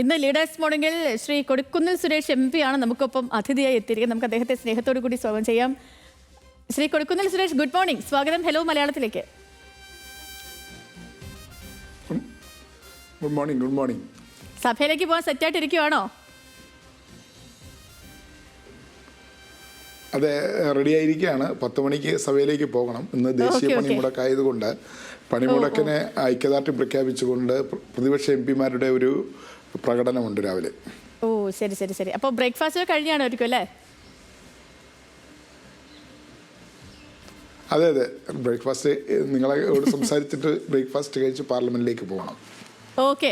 ഇന്ന് ലീഡേഴ്സ് മോർണിംഗിൽ Shri Kodikunnil Suresh M P ആണ് നമുക്കൊപ്പം അതിഥിയായി എത്തിയിരിക്കുന്നത്. നമുക്ക് അദ്ദേഹത്തെ സ്നേഹത്തോടു കൂടി സ്വാഗതം ചെയ്യാം. ശ്രീ കൊടിക്കുന്നിൽ സുരേഷ് ഗുഡ് മോർണിംഗ് സ്വാഗതം. ഹലോ മലയാളത്തിലേക്ക്. ഗുഡ് മോർണിംഗ് ഗുഡ് മോർണിംഗ് സഭയിലേക്ക് പോകാൻ ഇരിക്കുവാണോ അതെ റെഡി ആയിരിക്കുകയാണ്. പത്ത് മണിക്ക് സഭയിലേക്ക് പോകണം. ഇന്ന് ദേശീയ പണിമുടക്കായതുകൊണ്ട് ഓക്കേ. പണിമുടക്ക് ആയതുകൊണ്ട് പണിമുടക്കിനെ ഐക്യദാർഢ്യം പ്രഖ്യാപിച്ചുകൊണ്ട് പ്ര- പ്രതിപക്ഷ എം പിമാരുടെ ഒരു പ്രകടനമുണ്ട് രാവിലെ. ഓ ശരി ശരി ശരി. അപ്പോൾ ബ്രേക്ക്ഫാസ്റ്റ് കഴിഞ്ഞാണ് ഒരിക്കും അല്ലേ? അതെ അതെ. ബ്രേക്ക്ഫാസ്റ്റ് നിങ്ങളോട് സംസാരിച്ചിട്ട് ബ്രേക്ക്ഫാസ്റ്റ് കഴിച്ച് പാർലമെന്റിലേക്ക് പോകണം. ഓക്കെ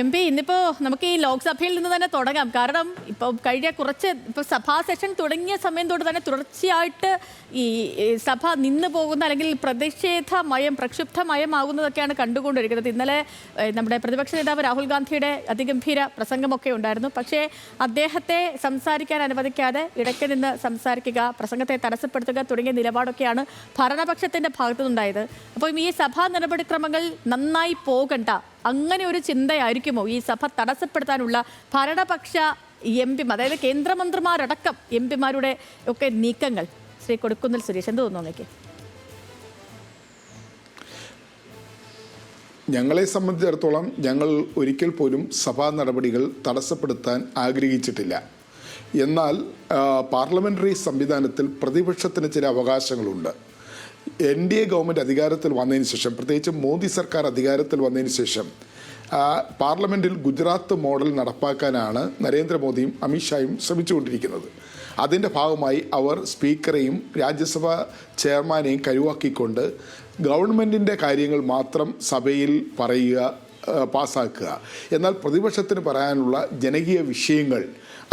എം പി ഇന്നിപ്പോൾ നമുക്ക് ഈ ലോക്സഭയിൽ നിന്ന് തന്നെ തുടങ്ങാം. കാരണം ഇപ്പോൾ കഴിഞ്ഞ കുറച്ച് ഇപ്പോൾ സഭാ സെഷൻ തുടങ്ങിയ സമയം തൊട്ട് തന്നെ തുടർച്ചയായിട്ട് ഈ സഭ നിന്ന് പോകുന്ന അല്ലെങ്കിൽ പ്രതിഷേധമയം പ്രക്ഷുബ്ധമയമാകുന്നതൊക്കെയാണ് കണ്ടുകൊണ്ടിരിക്കുന്നത്. ഇന്നലെ നമ്മുടെ പ്രതിപക്ഷ നേതാവ് രാഹുൽ ഗാന്ധിയുടെ അതിഗംഭീര പ്രസംഗമൊക്കെ ഉണ്ടായിരുന്നു. പക്ഷേ അദ്ദേഹത്തെ സംസാരിക്കാൻ അനുവദിക്കാതെ ഇടയ്ക്ക് നിന്ന് സംസാരിക്കുക പ്രസംഗത്തെ തടസ്സപ്പെടുത്തുക തുടങ്ങിയ നിലപാടൊക്കെയാണ് ഭരണപക്ഷത്തിന്റെ ഭാഗത്തുനിന്നുണ്ടായത്. അപ്പോൾ ഈ സഭാ നടപടിക്രമങ്ങൾ നന്നായി പോകണ്ട അങ്ങനെ ഒരു ചിന്തയായിരിക്കുമോ? ഈ സഭ തടസ്സപ്പെടുത്താനുള്ള ഭരണപക്ഷ എം പി അതായത് കേന്ദ്രമന്ത്രിമാരടക്കം എം പിമാരുടെ ഒക്കെ നീക്കങ്ങൾ. ശ്രീ കൊടുക്കുന്നിൽ സുരേഷ് എന്ത് തോന്നുന്നു ഞങ്ങളെ സംബന്ധിച്ചിടത്തോളം ഞങ്ങൾ ഒരിക്കൽ പോലും സഭാ നടപടികൾ തടസ്സപ്പെടുത്താൻ ആഗ്രഹിച്ചിട്ടില്ല. എന്നാൽ പാർലമെന്ററി സംവിധാനത്തിൽ പ്രതിപക്ഷത്തിന് ചില അവകാശങ്ങളുണ്ട്. എൻ ഡി എ ഗവൺമെന്റ് അധികാരത്തിൽ വന്നതിന് ശേഷം പ്രത്യേകിച്ച് മോദി സർക്കാർ അധികാരത്തിൽ വന്നതിന് ശേഷം പാർലമെന്റിൽ ഗുജറാത്ത് മോഡൽ നടപ്പാക്കാനാണ് നരേന്ദ്രമോദിയും അമിത്ഷായും ശ്രമിച്ചുകൊണ്ടിരിക്കുന്നത്. അതിന്റെ ഭാഗമായി അവർ സ്പീക്കറെയും രാജ്യസഭ ചെയർമാനെയും കഴിവാക്കിക്കൊണ്ട് ഗവൺമെന്റിന്റെ കാര്യങ്ങൾ മാത്രം സഭയിൽ പറയുക പാസ്സാക്കുക. എന്നാൽ പ്രതിപക്ഷത്തിന് പറയാനുള്ള ജനകീയ വിഷയങ്ങൾ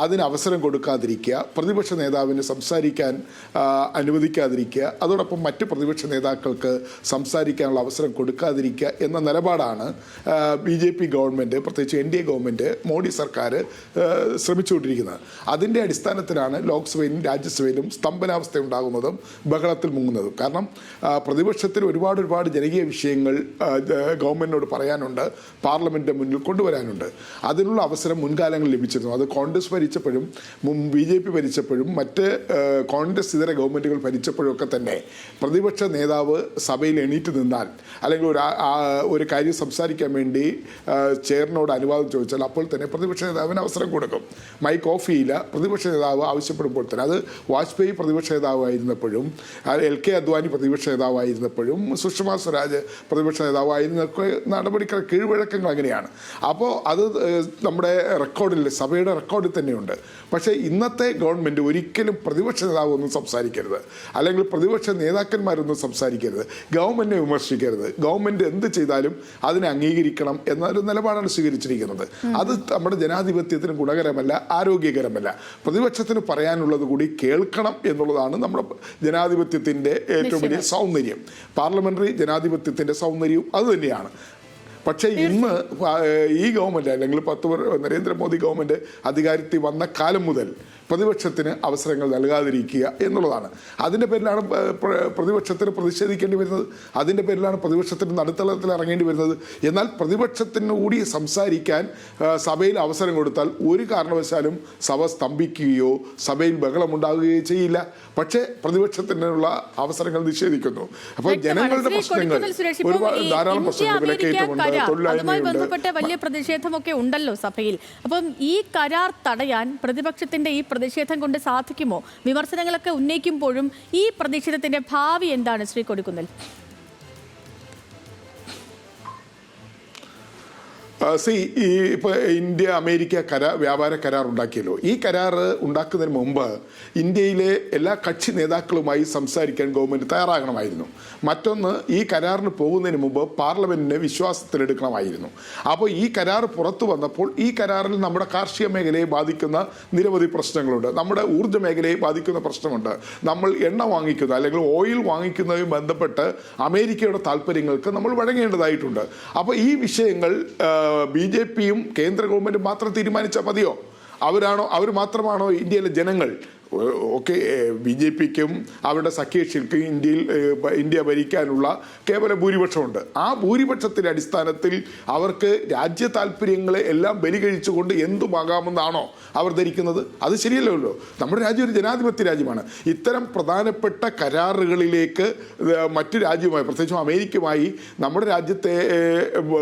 അതിന് അവസരം കൊടുക്കാതിരിക്കുക പ്രതിപക്ഷ നേതാവിന് സംസാരിക്കാൻ അനുവദിക്കാതിരിക്കുക അതോടൊപ്പം മറ്റ് പ്രതിപക്ഷ നേതാക്കൾക്ക് സംസാരിക്കാനുള്ള അവസരം കൊടുക്കാതിരിക്കുക എന്ന നിലപാടാണ് ബി ജെ പി ഗവൺമെന്റ് പ്രത്യേകിച്ച് N D A government Modi സർക്കാർ ശ്രമിച്ചുകൊണ്ടിരിക്കുന്നത്. അതിന്റെ അടിസ്ഥാനത്തിലാണ് ലോക്സഭയിലും രാജ്യസഭയിലും സ്തംഭനാവസ്ഥ ഉണ്ടാകുന്നതും ബഹളത്തിൽ മുങ്ങുന്നതും. കാരണം പ്രതിപക്ഷത്തിൽ ഒരുപാട് ഒരുപാട് ജനകീയ വിഷയങ്ങൾ ഗവൺമെന്റിനോട് പറയാനുണ്ട് പാർലമെന്റിന്റെ മുന്നിൽ കൊണ്ടുവരാനുണ്ട്. അതിനുള്ള അവസരം മുൻകാലങ്ങളിൽ ലഭിച്ചിരുന്നു. അത് കോൺഗ്രസ് ഭരിച്ചപ്പോഴും മുമ്പ് ബി ജെ പി ഭരിച്ചപ്പോഴും മറ്റ് കോൺഗ്രസ് ഇതര ഗവൺമെന്റുകൾ ഭരിച്ചപ്പോഴും ഒക്കെ തന്നെ പ്രതിപക്ഷ നേതാവ് സഭയിൽ എണീറ്റ് നിന്നാൽ അല്ലെങ്കിൽ ഒരു ഒരു കാര്യം സംസാരിക്കാൻ വേണ്ടി ചെയറിനോട് അനുവാദം ചോദിച്ചാൽ അപ്പോൾ തന്നെ പ്രതിപക്ഷ നേതാവിന് അവസരം കൊടുക്കും. മൈക്ക് ഓഫ് ചെയ്യില്ല. പ്രതിപക്ഷ നേതാവ് ആവശ്യപ്പെടുമ്പോൾ തന്നെ അത് വാജ്പേയി പ്രതിപക്ഷ നേതാവായിരുന്നപ്പോഴും എൽ കെ അദ്വാനി പ്രതിപക്ഷ നേതാവായിരുന്നപ്പോഴും സുഷമ സ്വരാജ് പ്രതിപക്ഷ നേതാവായിരുന്നൊക്കെ നടപടിക്രമ കീഴ്വഴക്കങ്ങൾ അങ്ങനെയാണ്. അപ്പോൾ അത് നമ്മുടെ റെക്കോർഡിൽ സഭയുടെ റെക്കോർഡിൽ തന്നെയുണ്ട്. പക്ഷേ ഇന്നത്തെ ഗവൺമെന്റ് ഒരിക്കലും പ്രതിപക്ഷ നേതാവ് ഒന്നും സംസാരിക്കരുത്. അല്ലെങ്കിൽ പ്രതിപക്ഷ നേതാക്കന്മാരൊന്നും സംസാരിക്കരുത്. ഗവൺമെന്റിനെ വിമർശിക്കരുത്. ഗവൺമെന്റ് എന്ത് ചെയ്താലും അതിനെ അംഗീകരിക്കണം എന്നൊരു നിലപാടാണ് സ്വീകരിച്ചിരിക്കുന്നത്. അത് നമ്മുടെ ജനാധിപത്യത്തിന് ഗുണകരമല്ല ആരോഗ്യകരമല്ല. പ്രതിപക്ഷത്തിന് പറയാനുള്ളത് കൂടി കേൾക്കണം എന്നുള്ളതാണ് നമ്മുടെ ജനാധിപത്യത്തിന്റെ ഏറ്റവും വലിയ സൗന്ദര്യം. പാർലമെന്ററി ജനാധിപത്യത്തിന്റെ സൗന്ദര്യവും അത് തന്നെയാണ്. പക്ഷേ ഇന്ന് ഈ ഗവൺമെന്റ് അല്ലെങ്കിൽ പത്ത് നരേന്ദ്രമോദി ഗവൺമെന്റ് അധികാരത്തിൽ വന്ന കാലം മുതൽ പ്രതിപക്ഷത്തിന് അവസരങ്ങൾ നൽകാതിരിക്കുക എന്നുള്ളതാണ്. അതിന്റെ പേരിലാണ് പ്രതിപക്ഷത്തിന് പ്രതിഷേധിക്കേണ്ടി വരുന്നത്. അതിന്റെ പേരിലാണ് പ്രതിപക്ഷത്തിന് നടുത്തളത്തിൽ ഇറങ്ങേണ്ടി വരുന്നത്. എന്നാൽ പ്രതിപക്ഷത്തിന് കൂടി സംസാരിക്കാൻ സഭയിൽ അവസരം കൊടുത്താൽ ഒരു കാരണവശാലും സഭ സ്തംഭിക്കുകയോ സഭയിൽ ബഹളമുണ്ടാകുകയോ ചെയ്യില്ല. പക്ഷേ പ്രതിപക്ഷത്തിനുള്ള അവസരങ്ങൾ നിഷേധിക്കുന്നു. അപ്പോൾ ജനങ്ങളുടെ പ്രശ്നങ്ങൾ ഒരുപാട് ധാരാളം പ്രശ്നങ്ങൾ വിലക്കയറ്റമുണ്ട് വലിയ പ്രതിഷേധമൊക്കെ ഉണ്ടല്ലോ സഭയിൽ. അപ്പം ഈ കരാർ തടയാൻ പ്രതിപക്ഷത്തിന്റെ ഈ പ്രതിഷേധം കൊണ്ട് സാധിക്കുമോ? വിമർശനങ്ങളൊക്കെ ഉന്നയിക്കുമ്പോഴും ഈ പ്രതിഷേധത്തിന്റെ ഭാവി എന്താണ് ശ്രീ കൊടുക്കുന്നിൽ? സി ഈ ഇപ്പോൾ ഇന്ത്യ അമേരിക്ക കരാർ വ്യാപാര കരാർ ഉണ്ടാക്കിയല്ലോ. ഈ കരാർ ഉണ്ടാക്കുന്നതിന് മുമ്പ് ഇന്ത്യയിലെ എല്ലാ കക്ഷി നേതാക്കളുമായി സംസാരിക്കാൻ ഗവൺമെന്റ് തയ്യാറാകണമായിരുന്നു. മറ്റൊന്ന് ഈ കരാറിന് പോകുന്നതിന് മുമ്പ് പാർലമെന്റിനെ വിശ്വാസത്തിലെടുക്കണമായിരുന്നു. അപ്പോൾ ഈ കരാർ പുറത്തു വന്നപ്പോൾ ഈ കരാറിൽ നമ്മുടെ കാർഷിക മേഖലയെ ബാധിക്കുന്ന നിരവധി പ്രശ്നങ്ങളുണ്ട്. നമ്മുടെ ഊർജ മേഖലയെ ബാധിക്കുന്ന പ്രശ്നമുണ്ട്. നമ്മൾ എണ്ണ വാങ്ങിക്കുന്ന അല്ലെങ്കിൽ ഓയിൽ വാങ്ങിക്കുന്നതുമായി ബന്ധപ്പെട്ട് അമേരിക്കയുടെ താല്പര്യങ്ങൾക്ക് നമ്മൾ വഴങ്ങേണ്ടതായിട്ടുണ്ട്. അപ്പോൾ ഈ വിഷയങ്ങൾ ബി ജെ പിയും കേന്ദ്ര ഗവൺമെന്റും മാത്രം തീരുമാനിച്ചാൽ മതിയോ? അവരാണോ അവർ മാത്രമാണോ ഇന്ത്യയിലെ ജനങ്ങൾ ഒക്കെ ബി ജെ പിക്കും അവരുടെ സഖ്യകക്ഷികൾക്കും ഇന്ത്യയിൽ ഇന്ത്യ ഭരിക്കാനുള്ള കേവല ഭൂരിപക്ഷമുണ്ട്. ആ ഭൂരിപക്ഷത്തിന്റെ അടിസ്ഥാനത്തിൽ അവർക്ക് രാജ്യ താല്പര്യങ്ങളെ എല്ലാം ബലി കഴിച്ചുകൊണ്ട് എന്തുമാകാമെന്നാണോ അവർ ധരിക്കുന്നത്? അത് ശരിയല്ലല്ലോ. നമ്മുടെ രാജ്യം ഒരു ജനാധിപത്യ രാജ്യമാണ്. ഇത്തരം പ്രധാനപ്പെട്ട കരാറുകളിലേക്ക് മറ്റു രാജ്യവുമായി പ്രത്യേകിച്ചും അമേരിക്കയുമായി നമ്മുടെ രാജ്യത്തെ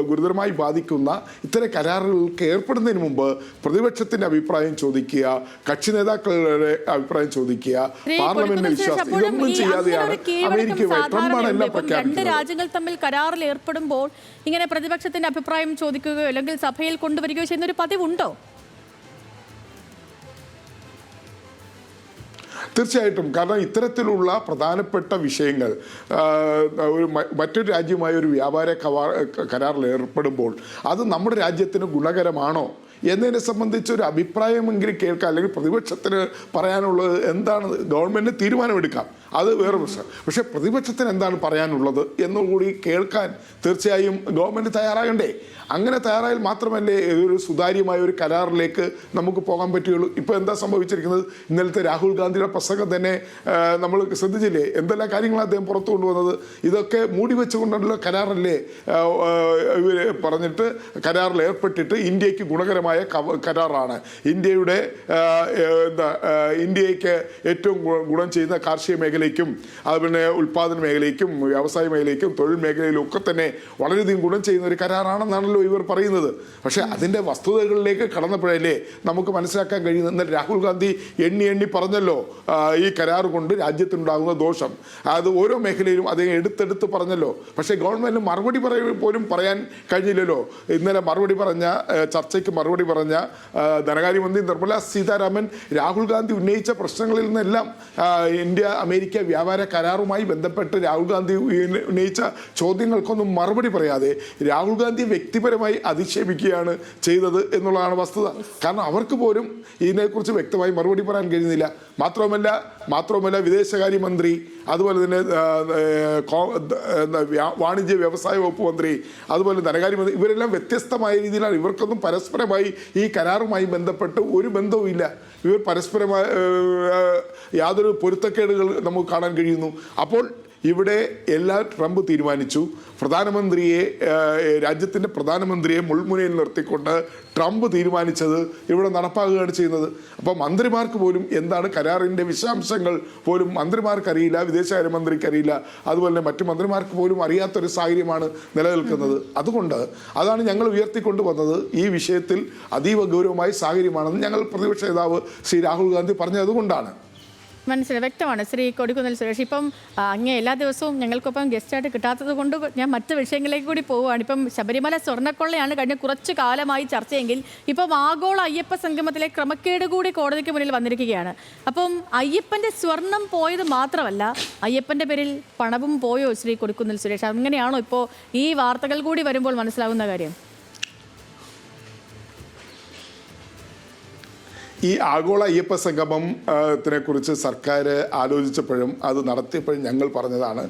ഗുരുതരമായി ബാധിക്കുന്ന ഇത്തരം കരാറുകൾക്ക് ഏർപ്പെടുന്നതിന് മുമ്പ് പ്രതിപക്ഷത്തിന്റെ അഭിപ്രായം ചോദിക്കുക കക്ഷി നേതാക്കളുടെ അഭിപ്രായം ചോദിക്കുക പാർലമെന്റിൽ വിശ്വാസം ഇതൊന്നും ചെയ്യാതെയാണ്. അമേരിക്ക ട്രംപാണ് എല്ലാം രണ്ട് രാജ്യങ്ങൾ തമ്മിൽ കരാറിൽ ഏർപ്പെടുമ്പോൾ ഇങ്ങനെ പ്രതിപക്ഷത്തിന്റെ അഭിപ്രായം ചോദിക്കുകയോ അല്ലെങ്കിൽ സഭയിൽ കൊണ്ടുവരികയോ ചെയ്യുന്ന ഒരു പതിവുണ്ടോ? തീർച്ചയായിട്ടും. കാരണം ഇത്തരത്തിലുള്ള പ്രധാനപ്പെട്ട വിഷയങ്ങൾ ഒരു മറ്റൊരു രാജ്യമായ ഒരു വ്യാപാര കവാ- കരാറിൽ ഏർപ്പെടുമ്പോൾ അത് നമ്മുടെ രാജ്യത്തിന് ഗുണകരമാണോ? എന്നതിനെ സംബന്ധിച്ച് ഒരു അഭിപ്രായമെങ്കിലും കേൾക്കാം അല്ലെങ്കിൽ പ്രതിപക്ഷത്തിന് പറയാനുള്ളത് എന്താണ് ഗവൺമെന്റ് തീരുമാനമെടുക്കാം. അത് വേറെ പ്രശ്നം. പക്ഷേ പ്രതിപക്ഷത്തിന് എന്താണ് പറയാനുള്ളത് എന്നുകൂടി കേൾക്കാൻ തീർച്ചയായും ഗവൺമെന്റ് തയ്യാറാകണ്ടേ? അങ്ങനെ തയ്യാറായാൽ മാത്രമല്ലേ ഒരു സുതാര്യമായ ഒരു കരാറിലേക്ക് നമുക്ക് പോകാൻ പറ്റുകയുള്ളൂ? ഇപ്പോൾ എന്താ സംഭവിച്ചിരിക്കുന്നത്? ഇന്നലത്തെ രാഹുൽ ഗാന്ധിയുടെ പ്രസംഗം തന്നെ നമ്മൾ ശ്രദ്ധിച്ചില്ലേ? എന്തെല്ലാം കാര്യങ്ങളാണ് അദ്ദേഹം പുറത്തു കൊണ്ടുവന്നത്? ഇതൊക്കെ മൂടി വെച്ചുകൊണ്ടുള്ള കരാറല്ലേ ആ, പറഞ്ഞിട്ട് കരാറിൽ ഏർപ്പെട്ടിട്ട് ഇന്ത്യയ്ക്ക് ഗുണകരമായ കരാറാണ്. ഇന്ത്യയുടെ എന്താ ഇന്ത്യയ്ക്ക് ഏറ്റവും ഗുണം ചെയ്യുന്ന കാർഷിക മേഖലയ്ക്കും അതുപോലെ ഉൽപ്പാദന മേഖലയിലേക്കും വ്യവസായ മേഖലയിലേക്കും തൊഴിൽ മേഖലയിലും ഒക്കെ തന്നെ വളരെയധികം ഗുണം ചെയ്യുന്ന ഒരു കരാറാണെന്നാണല്ലോ ഇവർ പറയുന്നത്. പക്ഷേ അതിന്റെ വസ്തുതകളിലേക്ക് കടന്നപ്പോഴല്ലേ നമുക്ക് മനസ്സിലാക്കാൻ കഴിയുന്നത്? എന്നാൽ രാഹുൽ ഗാന്ധി എണ്ണി എണ്ണി പറഞ്ഞല്ലോ ഈ കരാർ കൊണ്ട് രാജ്യത്തുണ്ടാകുന്ന ദോഷം. അത് ഓരോ മേഖലയിലും അദ്ദേഹം എടുത്തെടുത്ത് പറഞ്ഞല്ലോ. പക്ഷേ ഗവൺമെന്റ് മറുപടി പറയ പോലും പറയാൻ കഴിഞ്ഞില്ലല്ലോ. ഇന്നലെ മറുപടി പറഞ്ഞ ചർച്ചയ്ക്ക് മറുപടി പറഞ്ഞ ധനകാര്യമന്ത്രി നിർമ്മല സീതാരാമൻ രാഹുൽ ഗാന്ധി ഉന്നയിച്ച പ്രശ്നങ്ങളിൽ നിന്നെല്ലാം ഇന്ത്യ അമേരിക്ക വ്യാപാര കരാറുമായി ബന്ധപ്പെട്ട് രാഹുൽ ഗാന്ധി ഉന്നയിച്ച ചോദ്യങ്ങൾക്കൊന്നും മറുപടി പറയാതെ രാഹുൽ ഗാന്ധി വ്യക്തിപരമായി അധിക്ഷേപിക്കുകയാണ് ചെയ്തത് എന്നുള്ളതാണ് വസ്തുത. കാരണം അവർക്ക് പോലും ഇതിനെക്കുറിച്ച് വ്യക്തമായി മറുപടി പറയാൻ കഴിയുന്നില്ല. മാത്രവുമല്ല മാത്രവുമല്ല വിദേശകാര്യമന്ത്രി അതുപോലെ തന്നെ വാണിജ്യ വ്യവസായ വകുപ്പ് മന്ത്രി അതുപോലെ ധനകാര്യമന്ത്രി ഇവരെല്ലാം വ്യത്യസ്തമായ രീതിയിലാണ്. ഇവർക്കൊന്നും പരസ്പരമായി ഈ കരാറുമായി ബന്ധപ്പെട്ട് ഒരു ബന്ധവും ഇല്ല. ഇവർ പരസ്പരമായ യാതൊരു പൊരുത്തക്കേടുകൾ നമുക്ക് കാണാൻ കഴിയുന്നു. അപ്പോൾ ഇവിടെ എല്ലാ ട്രംപ് തീരുമാനിച്ചു. പ്രധാനമന്ത്രിയെ രാജ്യത്തിന്റെ പ്രധാനമന്ത്രിയെ മുൾമുനയിൽ നിർത്തിക്കൊണ്ട് ട്രംപ് തീരുമാനിച്ചത് ഇവിടെ നടപ്പാക്കുകയാണ് ചെയ്യുന്നത്. അപ്പോൾ മന്ത്രിമാർക്ക് പോലും എന്താണ് കരാറിന്റെ വിശദാംശങ്ങൾ പോലും മന്ത്രിമാർക്കറിയില്ല വിദേശകാര്യമന്ത്രിക്കറിയില്ല അതുപോലെ മറ്റു മന്ത്രിമാർക്ക് പോലും അറിയാത്തൊരു സാഹചര്യമാണ് നിലനിൽക്കുന്നത്. അതുകൊണ്ട് അതാണ് ഞങ്ങൾ ഉയർത്തിക്കൊണ്ട് വന്നത്. ഈ വിഷയത്തിൽ അതീവ ഗൗരവമായ സാഹചര്യമാണെന്ന് ഞങ്ങൾ പ്രതിപക്ഷ നേതാവ് ശ്രീ രാഹുൽ ഗാന്ധി പറഞ്ഞത് അതുകൊണ്ടാണ് മനസ്സിലായി. വ്യക്തമാണ് ശ്രീ കൊടിക്കുന്നിൽ സുരേഷ്. ഇപ്പം അങ്ങ് എല്ലാ ദിവസവും ഞങ്ങൾക്കൊപ്പം ഗസ്റ്റായിട്ട് കിട്ടാത്തത് കൊണ്ട് ഞാൻ മറ്റ് വിഷയങ്ങളിലേക്ക് കൂടി പോവുകയാണ്. ഇപ്പം ശബരിമല സ്വർണക്കൊള്ളയാണ് കഴിഞ്ഞ കുറച്ച് കാലമായി ചർച്ചയെങ്കിൽ ഇപ്പം ആഗോള അയ്യപ്പ സംഗമത്തിലെ ക്രമക്കേട് കൂടി കോടതിക്ക് മുന്നിൽ വന്നിരിക്കുകയാണ്. അപ്പം അയ്യപ്പന്റെ സ്വർണം പോയത് മാത്രമല്ല അയ്യപ്പന്റെ പേരിൽ പണവും പോയോ ശ്രീ കൊടിക്കുന്നിൽ സുരേഷ്? അങ്ങനെയാണോ ഇപ്പോൾ ഈ വാർത്തകൾ കൂടി വരുമ്പോൾ മനസ്സിലാവുന്ന കാര്യം? ഈ ആഗോള അയ്യപ്പ സംഗമം ത്തിനെക്കുറിച്ച് ത്തിനെ കുറിച്ച് സർക്കാർ ആലോചിച്ചപ്പോഴും അത് നടത്തിയപ്പോഴും ഞങ്ങൾ പറഞ്ഞതാണ്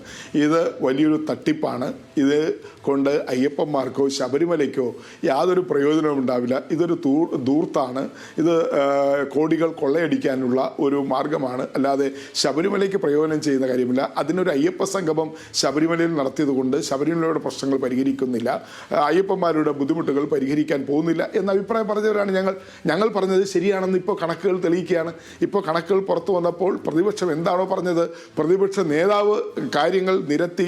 ഇത് വലിയൊരു തട്ടിപ്പാണ്. ഇത് കൊണ്ട് അയ്യപ്പന്മാർക്കോ ശബരിമലയ്ക്കോ യാതൊരു പ്രയോജനവും ഉണ്ടാവില്ല. ഇതൊരു ദൂർത്താണ് ഇത് കോടികൾ കൊള്ളയടിക്കാനുള്ള ഒരു മാർഗമാണ്. അല്ലാതെ ശബരിമലയ്ക്ക് പ്രയോജനം ചെയ്യുന്ന കാര്യമില്ല. അതിനൊരു അയ്യപ്പ സംഗമം ശബരിമലയിൽ നടത്തിയത് കൊണ്ട് ശബരിമലയുടെ പ്രശ്നങ്ങൾ പരിഹരിക്കുന്നില്ല. അയ്യപ്പന്മാരുടെ ബുദ്ധിമുട്ടുകൾ പരിഹരിക്കാൻ പോകുന്നില്ല എന്ന അഭിപ്രായം പറഞ്ഞവരാണ് ഞങ്ങൾ. ഞങ്ങൾ പറഞ്ഞത് ശരിയാണെന്ന് ഇപ്പോൾ കണക്കുകൾ തെളിയിക്കുകയാണ്. ഇപ്പോൾ കണക്കുകൾ പുറത്തു വന്നപ്പോൾ പ്രതിപക്ഷം എന്താണോ പറഞ്ഞത്? പ്രതിപക്ഷ നേതാവ് കാര്യങ്ങൾ നിരത്തി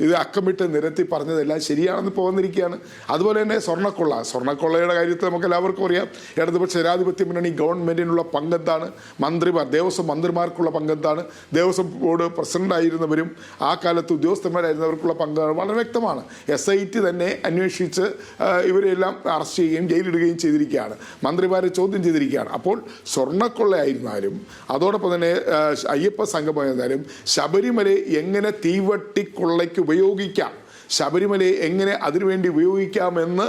ഇത് അക്കമിട്ട് നിരത്തി പറഞ്ഞതെല്ലാം ശരിയാണെന്ന് പോകുന്നിരിക്കുകയാണ് അതുപോലെ തന്നെ സ്വർണക്കൊള്ള. സ്വർണക്കൊള്ളയുടെ കാര്യത്തിൽ നമുക്ക് എല്ലാവർക്കും അറിയാം. ഇടതുപക്ഷ ജനാധിപത്യ മുന്നണി ഗവൺമെന്റിനുള്ള പങ്കെന്താണ്? മന്ത്രിമാർ ദേവസ്വം മന്ത്രിമാർക്കുള്ള പങ്കെന്താണ്? ദേവസ്വം ബോർഡ് പ്രസിഡന്റായിരുന്നവരും ആ കാലത്ത് ഉദ്യോഗസ്ഥന്മാരായിരുന്നവർക്കുള്ള പങ്ക് വളരെ വ്യക്തമാണ്. എസ് ഐ ടി തന്നെ അന്വേഷിച്ച് ഇവരെല്ലാം അറസ്റ്റ് ചെയ്യുകയും ജയിലിടുകയും ചെയ്തിരിക്കുകയാണ്. മന്ത്രിമാരെ ചോദ്യം ചെയ്തിരിക്കുകയാണ്. അപ്പോൾ സ്വർണക്കൊള്ളയായിരുന്നാലും അതോടൊപ്പം തന്നെ അയ്യപ്പ സംഘമായിരുന്നാലും ശബരിമലയെ എങ്ങനെ തീവട്ടിക്കൊള്ളയ്ക്ക് ഉപയോഗിക്കാം? ശബരിമലയെ എങ്ങനെ അതിനുവേണ്ടി ഉപയോഗിക്കാമെന്ന്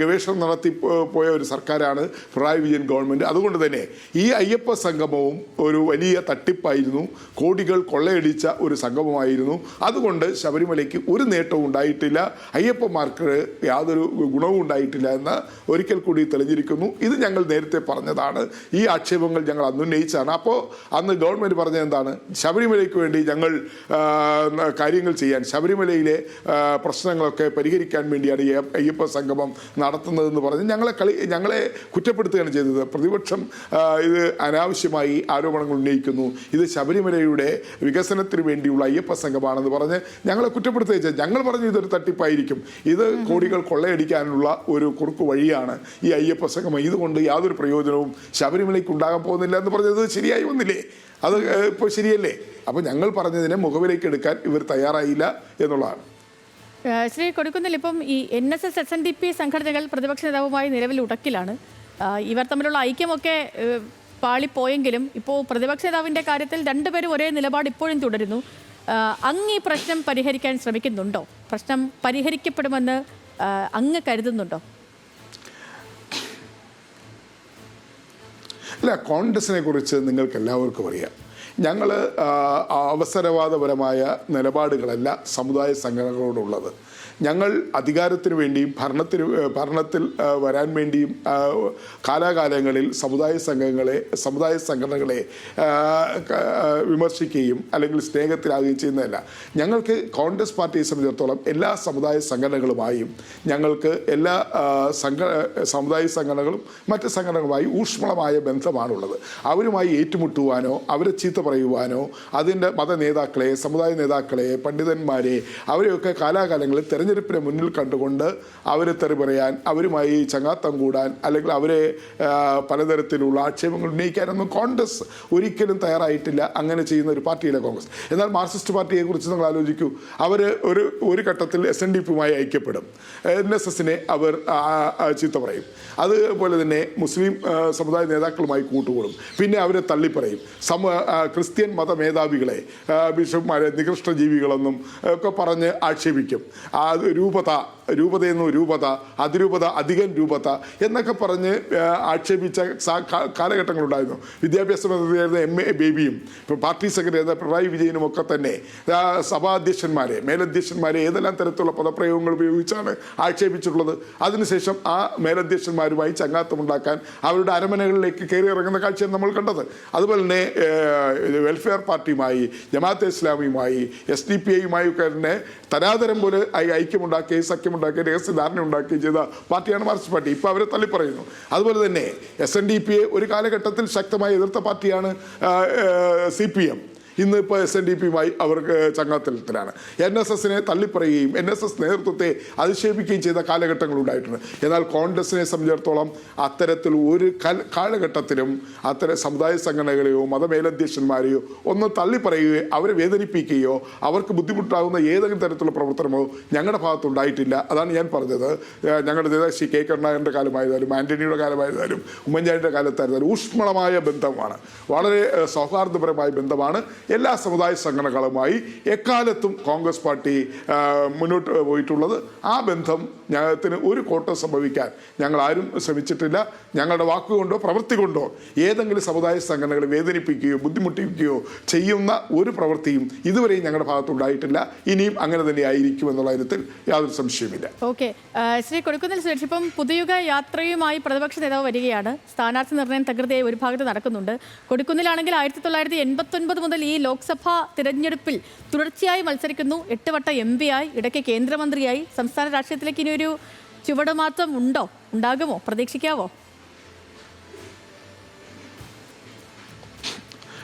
ഗവേഷണം നടത്തി പോയ ഒരു സർക്കാരാണ് പിണറായി വിജയൻ ഗവൺമെന്റ് അതുകൊണ്ട് തന്നെ ഈ അയ്യപ്പ സംഗമവും ഒരു വലിയ തട്ടിപ്പായിരുന്നു. കോടികൾ കൊള്ളയടിച്ച ഒരു സംഗമമായിരുന്നു. അതുകൊണ്ട് ശബരിമലയ്ക്ക് ഒരു നേട്ടവും ഉണ്ടായിട്ടില്ല. അയ്യപ്പന്മാർക്ക് യാതൊരു ഗുണവും ഉണ്ടായിട്ടില്ല എന്ന് ഒരിക്കൽ കൂടി തെളിഞ്ഞിരിക്കുന്നു. ഇത് ഞങ്ങൾ നേരത്തെ പറഞ്ഞതാണ്. ഈ ആക്ഷേപങ്ങൾ ഞങ്ങൾ അന്ന് ഉന്നയിച്ചാണ് അപ്പോൾ അന്ന് ഗവൺമെന്റ് പറഞ്ഞത് എന്താണ്? ശബരിമലയ്ക്ക് വേണ്ടി ഞങ്ങൾ കാര്യങ്ങൾ ചെയ്യാൻ ശബരിമലയിലെ പ്രശ്നങ്ങളൊക്കെ പരിഹരിക്കാൻ വേണ്ടിയാണ് അയ്യപ്പ സംഗമം നടത്തുന്നതെന്ന് പറഞ്ഞ് ഞങ്ങളെ കളി ഞങ്ങളെ കുറ്റപ്പെടുത്തുകയാണ് ചെയ്തത്. പ്രതിപക്ഷം ഇത് അനാവശ്യമായി ആരോപണങ്ങൾ ഉന്നയിക്കുന്നു. ഇത് ശബരിമലയുടെ വികസനത്തിന് വേണ്ടിയുള്ള അയ്യപ്പ സംഘമാണെന്ന് പറഞ്ഞ് ഞങ്ങളെ കുറ്റപ്പെടുത്തുക ഞങ്ങൾ പറഞ്ഞു ഇതൊരു തട്ടിപ്പായിരിക്കും. ഇത് കോടികൾ കൊള്ളയടിക്കാനുള്ള ഒരു കുറുക്കു വഴിയാണ് ഈ അയ്യപ്പ സംഗമം. ഇതുകൊണ്ട് യാതൊരു പ്രയോജനവും ശബരിമലയ്ക്ക് ഉണ്ടാകാൻ പോകുന്നില്ല എന്ന് പറഞ്ഞത് ശരിയായി വന്നില്ലേ? അത് ഇപ്പോൾ ശരിയല്ലേ? അപ്പോൾ ഞങ്ങൾ പറഞ്ഞതിനെ മുഖവിലേക്ക് എടുക്കാൻ ഇവർ തയ്യാറായില്ല എന്നുള്ളതാണ്. ശ്രീ കൊടുക്കുന്നിൽ ഇപ്പം ഈ N S S S N D P സംഘടനകൾ പ്രതിപക്ഷ നേതാവുമായി നിലവിൽ ഉടക്കിലാണ്. ഇവർ തമ്മിലുള്ള ഐക്യമൊക്കെ പാളിപ്പോയെങ്കിലും ഇപ്പോൾ പ്രതിപക്ഷ നേതാവിന്റെ കാര്യത്തിൽ രണ്ടുപേരും ഒരേ നിലപാട് ഇപ്പോഴും തുടരുന്നു. അങ്ങ് ഈ പ്രശ്നം പരിഹരിക്കാൻ ശ്രമിക്കുന്നുണ്ടോ? പ്രശ്നം പരിഹരിക്കപ്പെടുമെന്ന് അങ്ങ് കരുതുന്നുണ്ടോ? അല്ല കോൺഗ്രസിനെ കുറിച്ച് നിങ്ങൾക്ക് എല്ലാവർക്കും അറിയാം. ഞങ്ങൾ അവസരവാദപരമായ നിലപാടുകളല്ല സമുദായ സംഘടനകളോടുള്ളത്. ഞങ്ങൾ അധികാരത്തിന് വേണ്ടിയും ഭരണത്തിന് ഭരണത്തിൽ വരാൻ വേണ്ടിയും കാലാകാലങ്ങളിൽ സമുദായ സംഘങ്ങളെ സമുദായ സംഘടനകളെ വിമർശിക്കുകയും അല്ലെങ്കിൽ സ്നേഹത്തിലാകുകയും ചെയ്യുന്നതല്ല. ഞങ്ങൾക്ക് കോൺഗ്രസ് പാർട്ടിയെ സംബന്ധിച്ചിടത്തോളം എല്ലാ സമുദായ സംഘടനകളുമായും ഞങ്ങൾക്ക് എല്ലാ സംഘ സമുദായ സംഘടനകളും മറ്റ് സംഘടനകളുമായി ഊഷ്മളമായ ബന്ധമാണുള്ളത്. അവരുമായി ഏറ്റുമുട്ടുവാനോ അവരെ ചീത്ത പറയുവാനോ അതിന്റെ മത നേതാക്കളെ സമുദായ നേതാക്കളെ പണ്ഡിതന്മാരെ അവരെയൊക്കെ കാലാകാലങ്ങളിൽ തെരഞ്ഞെടുപ്പിനെ മുന്നിൽ കണ്ടുകൊണ്ട് അവരെ തെറി പറയാൻ അവരുമായി ചങ്ങാത്തം കൂടാൻ അല്ലെങ്കിൽ അവരെ പലതരത്തിലുള്ള ആക്ഷേപങ്ങൾ ഉന്നയിക്കാനൊന്നും കോൺഗ്രസ് ഒരിക്കലും തയ്യാറായിട്ടില്ല. അങ്ങനെ ചെയ്യുന്ന ഒരു പാർട്ടിയിലെ കോൺഗ്രസ്. എന്നാൽ മാർക്സിസ്റ്റ് പാർട്ടിയെ കുറിച്ച് നിങ്ങൾ ആലോചിക്കൂ. അവർ ഒരു ഒരു ഘട്ടത്തിൽ എസ് എൻ ഡി പിയുമായി ഐക്യപ്പെടും. എൻ എസ് എസിനെ അവർ ചീത്ത പറയും. അതുപോലെ തന്നെ മുസ്ലിം സമുദായ നേതാക്കളുമായി കൂട്ടുകൂടും. പിന്നെ അവരെ തള്ളിപ്പറയും. സമ ക്രിസ്ത്യൻ മത മേധാവികളെ ബിഷപ്പ്മാരെ നികൃഷ്ട ജീവികളെന്നും ഒക്കെ പറഞ്ഞ് ആക്ഷേപിക്കും. ആ രൂപത. രൂപതയെന്നു രൂപത അതിരൂപത അധികം രൂപത എന്നൊക്കെ പറഞ്ഞ് ആക്ഷേപിച്ച കാലഘട്ടങ്ങളുണ്ടായിരുന്നു. വിദ്യാഭ്യാസ മന്ത്രിയായിരുന്ന എം. എ. ബേബിയും ഇപ്പോൾ പാർട്ടി സെക്രട്ടറി ആയിരുന്ന പിണറായി വിജയനും ഒക്കെ തന്നെ സഭാ സഭാധ്യക്ഷന്മാരെ മേലധ്യക്ഷന്മാരെ ഏതെല്ലാം തരത്തിലുള്ള പദപ്രയോഗങ്ങൾ ഉപയോഗിച്ചാണ് ആക്ഷേപിച്ചിട്ടുള്ളത്. അതിനുശേഷം ആ മേലധ്യക്ഷന്മാരുമായി ചങ്ങാത്തമുണ്ടാക്കാൻ അവരുടെ അരമനകളിലേക്ക് കയറി ഇറങ്ങുന്ന കാഴ്ചയാണ് നമ്മൾ കണ്ടത്. അതുപോലെ തന്നെ വെൽഫെയർ പാർട്ടിയുമായി ജമാഅത്തെ ഇസ്ലാമിയുമായി എസ് ഡി പി ഐയുമായി ഒക്കെ തന്നെ തരാതരം പോലെ ഐക്യമുണ്ടാക്കി ഐക്യമുണ്ടാക്കുകയും സഖ്യമുണ്ടാക്കുകയും രഹസ്യധാരണ ഉണ്ടാക്കുകയും ചെയ്ത പാർട്ടിയാണ് മാർക്സിസ്റ്റ് പാർട്ടി. ഇപ്പോൾ അവരെ തള്ളിപ്പറയുന്നു അതുപോലെ തന്നെ എസ് എൻ ഡി പിയെ ഒരു കാലഘട്ടത്തിൽ ശക്തമായി എതിർത്ത പാർട്ടിയാണ് സി പി എം. ഇന്ന് ഇപ്പോൾ എസ് എൻ ഡി പിയുമായി അവർക്ക് ചങ്ങാത്തലത്തിലാണ് എൻ എസ് എസിനെ തള്ളിപ്പറയുകയും എൻ എസ് എസ് നേതൃത്വത്തെ അധിക്ഷേപിക്കുകയും ചെയ്ത കാലഘട്ടങ്ങൾ ഉണ്ടായിട്ടുണ്ട്. എന്നാൽ കോൺഗ്രസിനെ സംബന്ധിച്ചിടത്തോളം അത്തരത്തിൽ ഒരു കാല- കാലഘട്ടത്തിലും അത്തരം സമുദായ സംഘടനകളെയോ മതമേലധ്യക്ഷന്മാരെയോ ഒന്ന് തള്ളിപ്പറയുകയോ അവരെ വേദനിപ്പിക്കുകയോ അവർക്ക് ബുദ്ധിമുട്ടാകുന്ന ഏതെങ്കിലും തരത്തിലുള്ള പ്രവർത്തനമോ ഞങ്ങളുടെ ഭാഗത്തുണ്ടായിട്ടില്ല അതാണ് ഞാൻ പറഞ്ഞത്. ഞങ്ങളുടെ നേതാവ് ശ്രീ കെ കരുണാകരന്റെ കാലമായതായാലും ആന്റണിയുടെ കാലമായതായാലും ഉമ്മൻചാണ്ടിയുടെ കാലത്തായിരുന്നാലും ഊഷ്മളമായ ബന്ധമാണ്. വളരെ സൗഹാർദ്ദപരമായ ബന്ധമാണ് എല്ലാ സമുദായ സംഘടനകളുമായി എക്കാലത്തും കോൺഗ്രസ് പാർട്ടി മുന്നോട്ട് പോയിട്ടുള്ളത്. ആ ബന്ധം ഞങ്ങൾക്ക് ഒരു കോട്ടം സംഭവിക്കാൻ ഞങ്ങൾ ആരും ശ്രമിച്ചിട്ടില്ല. ഞങ്ങളുടെ വാക്കുകൊണ്ടോ പ്രവൃത്തി കൊണ്ടോ ഏതെങ്കിലും സമുദായ സംഘടനകളെ വേദനിപ്പിക്കുകയോ ബുദ്ധിമുട്ടിക്കുകയോ ചെയ്യുന്ന ഒരു പ്രവൃത്തിയും ഇതുവരെയും ഞങ്ങളുടെ ഭാഗത്തുണ്ടായിട്ടില്ല. ഇനിയും അങ്ങനെ തന്നെ ആയിരിക്കും എന്നുള്ള കാര്യത്തിൽ യാതൊരു സംശയമില്ല ഓക്കെ. ശ്രീ കൊടുക്കുന്നിൽ സുരേഷ് ഇപ്പം പുതുയുഗ യാത്രയുമായി പ്രതിപക്ഷ നേതാവ് വരികയാണ്. സ്ഥാനാർത്ഥി നിർണയം തകൃതിയായി ഒരു ഭാഗത്ത് നടക്കുന്നുണ്ട്. കൊടുക്കുന്നിലാണെങ്കിൽ ആയിരത്തി തൊള്ളായിരത്തി എൺപത്തി ഒൻപത് മുതൽ ഈ ലോക്സഭാ തിരഞ്ഞെടുപ്പിൽ തുടർച്ചയായി മത്സരിക്കുന്നു. എട്ട് വട്ട എം പി ആയി. ഇടയ്ക്ക് കേന്ദ്രമന്ത്രിയായി. സംസ്ഥാന രാഷ്ട്രീയത്തിലേക്ക് ഇനിയൊരു ചുവടുമാറ്റം ഉണ്ടോ? ഉണ്ടാകുമോ? പ്രതീക്ഷിക്കാവോ?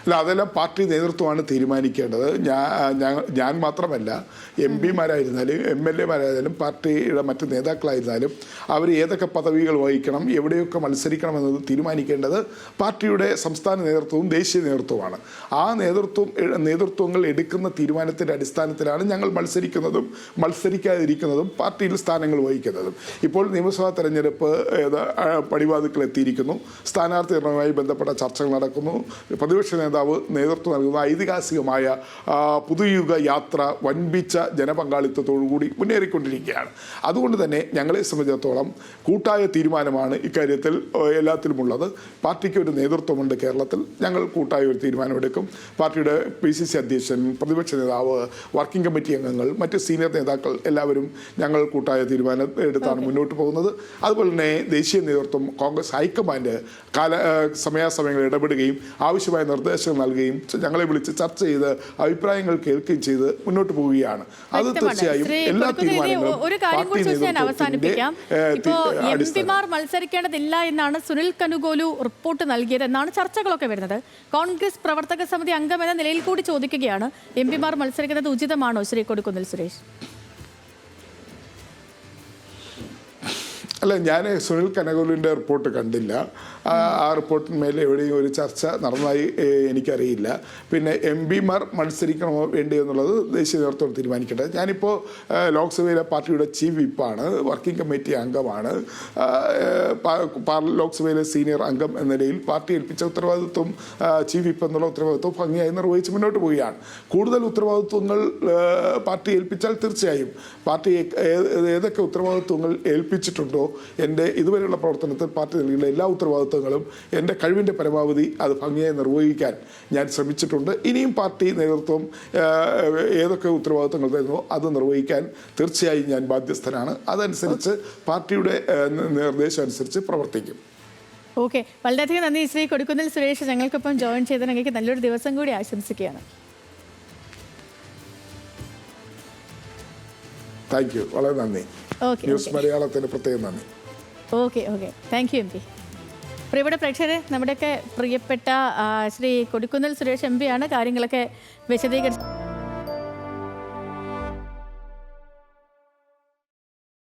അല്ല അതെല്ലാം പാർട്ടി നേതൃത്വമാണ് തീരുമാനിക്കേണ്ടത്. ഞാൻ ഞാൻ- മാത്രമല്ല എം പിമാരായിരുന്നാലും എം എൽ എമാരായിരുന്നാലും പാർട്ടിയുടെ മറ്റ് നേതാക്കളായിരുന്നാലും അവർ ഏതൊക്കെ പദവികൾ വഹിക്കണം എവിടെയൊക്കെ മത്സരിക്കണം എന്നത് തീരുമാനിക്കേണ്ടത് പാർട്ടിയുടെ സംസ്ഥാന നേതൃത്വവും ദേശീയ നേതൃത്വമാണ് ആ നേതൃത്വം നേതൃത്വങ്ങൾ എടുക്കുന്ന തീരുമാനത്തിന്റെ അടിസ്ഥാനത്തിലാണ് ഞങ്ങൾ മത്സരിക്കുന്നതും മത്സരിക്കാതിരിക്കുന്നതും പാർട്ടിയിൽ സ്ഥാനങ്ങൾ വഹിക്കുന്നതും. ഇപ്പോൾ നിയമസഭാ തെരഞ്ഞെടുപ്പ് പടിവാതുക്കൾ എത്തിയിരിക്കുന്നു. സ്ഥാനാർത്ഥി നിർണയവുമായി ബന്ധപ്പെട്ട ചർച്ചകൾ നടക്കുന്നു. പ്രതിപക്ഷ നേതാവ് നേതാവ് നേതൃത്വം നൽകുന്ന ഐതിഹാസികമായ പുതുയുഗ യാത്ര വൻപിച്ച ജനപങ്കാളിത്തത്തോടുകൂടി മുന്നേറിക്കൊണ്ടിരിക്കുകയാണ്. അതുകൊണ്ട് തന്നെ ഞങ്ങളെ സംബന്ധിച്ചിടത്തോളം കൂട്ടായ തീരുമാനമാണ് ഇക്കാര്യത്തിൽ എല്ലാത്തിലുമുള്ളത്. പാർട്ടിക്ക് ഒരു നേതൃത്വമുണ്ട് കേരളത്തിൽ. ഞങ്ങൾ കൂട്ടായ ഒരു തീരുമാനമെടുക്കും. പാർട്ടിയുടെ പി സി സി അധ്യക്ഷൻ പ്രതിപക്ഷ നേതാവ് വർക്കിംഗ് കമ്മിറ്റി അംഗങ്ങൾ മറ്റ് സീനിയർ നേതാക്കൾ എല്ലാവരും ഞങ്ങൾ കൂട്ടായ തീരുമാനം എടുത്താണ് മുന്നോട്ട് പോകുന്നത്. അതുപോലെ തന്നെ ദേശീയ നേതൃത്വം കോൺഗ്രസ് ഹൈക്കമാൻഡ് കാല സമയാസമയങ്ങളിൽ ഇടപെടുകയും ആവശ്യമായ നിർദ്ദേശങ്ങൾ നൽകുകയും ഞങ്ങളെ വിളിച്ച് ചർച്ച ചെയ്ത് അഭിപ്രായങ്ങൾ കേൾക്കുകയും ചെയ്ത് മുന്നോട്ട് പോവുകയാണ്. അത് തീർച്ചയായും എല്ലാ തീരുമാനങ്ങളും ഒരു കാര്യം കൂടി ഞാൻ അവസാനിപ്പിക്കാം. എംപിമാർ മത്സരിക്കേണ്ടതില്ല എന്നാണ് സുനിൽ കനുഗോലു റിപ്പോർട്ട് നൽകിയത് എന്നാണ് ചർച്ചകളൊക്കെ വരുന്നത്. കോൺഗ്രസ് പ്രവർത്തക സമിതി അംഗം എന്ന നിലയിൽ കൂടി ചോദിക്കുകയാണ്. എം പിമാർ മത്സരിക്കുന്നത് ഉചിതമാണോ? ശ്രീ കൊടുക്കുന്നിൽ സുരേഷ്. അല്ല ഞാൻ സുനിൽ കനകോലിന്റെ റിപ്പോർട്ട് കണ്ടില്ല. ആ റിപ്പോർട്ടിന്മേൽ എവിടെയും ഒരു ചർച്ച നടന്നതായി എനിക്കറിയില്ല. പിന്നെ എം പിമാർ മത്സരിക്കണമോ വേണ്ടി എന്നുള്ളത് ദേശീയ നേതൃത്വം തീരുമാനിക്കട്ടെ. ഞാനിപ്പോൾ ലോക്സഭയിലെ പാർട്ടിയുടെ ചീഫ് വിപ്പാണ് വർക്കിംഗ് കമ്മിറ്റി അംഗമാണ്. ലോക്സഭയിലെ സീനിയർ അംഗം എന്ന നിലയിൽ പാർട്ടി ഏൽപ്പിച്ച ഉത്തരവാദിത്വം ചീഫ് വിപ്പ് എന്നുള്ള ഉത്തരവാദിത്വം ഭംഗിയായി നിർവഹിച്ച് മുന്നോട്ട് പോവുകയാണ്. കൂടുതൽ ഉത്തരവാദിത്വങ്ങൾ പാർട്ടി ഏൽപ്പിച്ചാൽ തീർച്ചയായും പാർട്ടി ഏതൊക്കെ ഉത്തരവാദിത്വങ്ങൾ ഏൽപ്പിച്ചിട്ടുണ്ടോ എന്റെ ഇതുവരെയുള്ള പ്രവർത്തനത്തിൽ പാർട്ടി നൽകിയുള്ള എല്ലാ ഉത്തരവാദിത്തങ്ങളും എന്റെ കഴിവിന്റെ പരമാവധി അത് ഭംഗിയായി നിർവഹിക്കാൻ ഞാൻ ശ്രമിച്ചിട്ടുണ്ട്. ഇനിയും പാർട്ടി നേതൃത്വം ഏതൊക്കെ ഉത്തരവാദിത്തങ്ങൾ തരുന്നോ അത് നിർവഹിക്കാൻ തീർച്ചയായും ഞാൻ ബാധ്യസ്ഥനാണ്. അതനുസരിച്ച് പാർട്ടിയുടെ നിർദ്ദേശം അനുസരിച്ച് പ്രവർത്തിക്കും. ഓക്കെ. വളരെയധികം നന്ദി ശ്രീ കൊടുക്കുന്നിൽ സുരേഷ്. ഞങ്ങൾക്കൊപ്പം ജോയിൻ ചെയ്ത് ഞങ്ങൾക്ക് നല്ലൊരു ദിവസം കൂടി ആശംസിക്കുകയാണ്. Thank you. വളരെ നന്ദി. ന്യൂസ് മലയാളത്തിന് പ്രത്യേകം നന്ദി. Okay okay. Thank you M P പ്രിയപ്പെട്ട പ്രേക്ഷകരെ നമ്മുടെയൊക്കെ പ്രിയപ്പെട്ട ശ്രീ കൊടിക്കുന്നിൽ സുരേഷ് എം പിയാണ് കാര്യങ്ങളൊക്കെ വിശദീകരിച്ച്